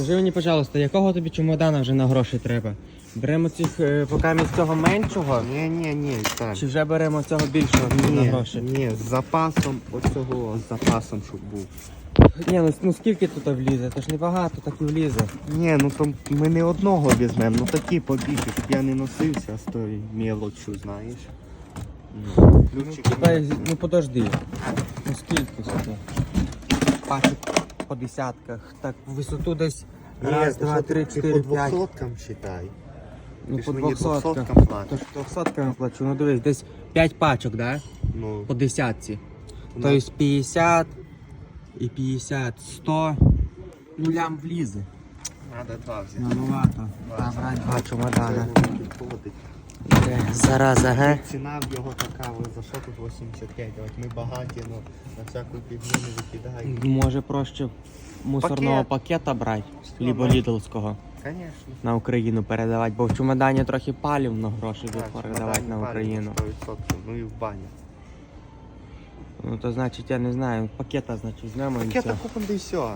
Скажи мені, пожалуйста, якого тобі чемодана вже на гроші треба? Беремо цих е, з цього меншого, Ні, ні, ні, так. чи вже беремо цього більшого на гроші? ні, з запасом оцього, з запасом, щоб був. Ні, ну, ну скільки тут влізе? Це ж небагато, так і влізе. Ні, ну то ми не одного візьмемо, ну такі побільше, щоб я не носився з тою мелочю, знаєш. Ну, Ключик. Тепер, ну подожди. Ну скільки сюди? Пачок по десятках. Так, в висоту десь Ні, раз, ти два, що, три, ти чотири, по п'ять. двохсоткам считай. Ну Ти ж по мені двохсоткам. двохсоткам платиш. Тож двохсотками плачу. Ну дивись, десь 5 пачок, да? Ну, По десятці. Ну. Тобто 50 і 50, 100. Ну лям влізе. треба два взяти. Маловато. Там брать. Це воно підходить. Зараза, га? Ціна в його така, ви за що тут 85? От ми багаті, ну на всяку підміну викидаємо. Може проще мусорного Пакет. пакета брати, либо лідовського. Звісно. На Україну передавати, бо в чемодані трохи палів на гроші будуть передавати на Україну. 100%, ну і в бані. Ну то значить я не знаю, пакета значить і Пакета купимо да і все.